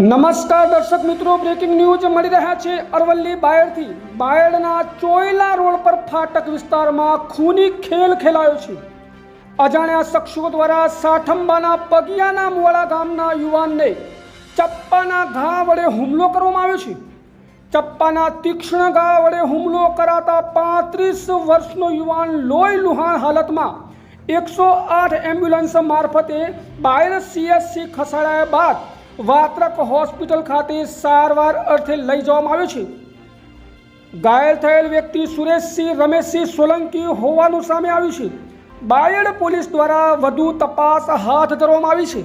નમસ્કાર દર્શક મિત્રો બ્રેકિંગ ન્યૂઝ મળી રહ્યા છે અરવલ્લી બાયડથી. બાયડના ચોયલા રોડ પર ફાટક વિસ્તારમાં ખૂની ખેલ ખેલાયો છે. અજાણ્યા શખ્સો દ્વારા સાઠંબાના પગિયાના મુવાડા ગામના યુવાનને ચપ્પાના ઘા વડે હુમલો કરવામાં આવ્યો છે. ચપ્પાના તીક્ષ્ણ ઘા વડે હુમલો કરાતા પાંત્રીસ વર્ષનો યુવાન લોહી લુહાણ હાલતમાં એકસો આઠ એમ્બ્યુલન્સ મારફતે બાયડ સીએસસી ખસેડાયા બાદ વાત્રક હોસ્પિટલ ખાતે સારવાર અર્થે લઈ જવામાં આવ્યો છે. ઘાયલ થયેલ વ્યક્તિ સુરેશસિંહ રમેશસિંહ સોલંકી હોવાનું સામે આવ્યું છે. બાયડ પોલીસ દ્વારા વધુ તપાસ હાથ ધરવામાં આવી છે.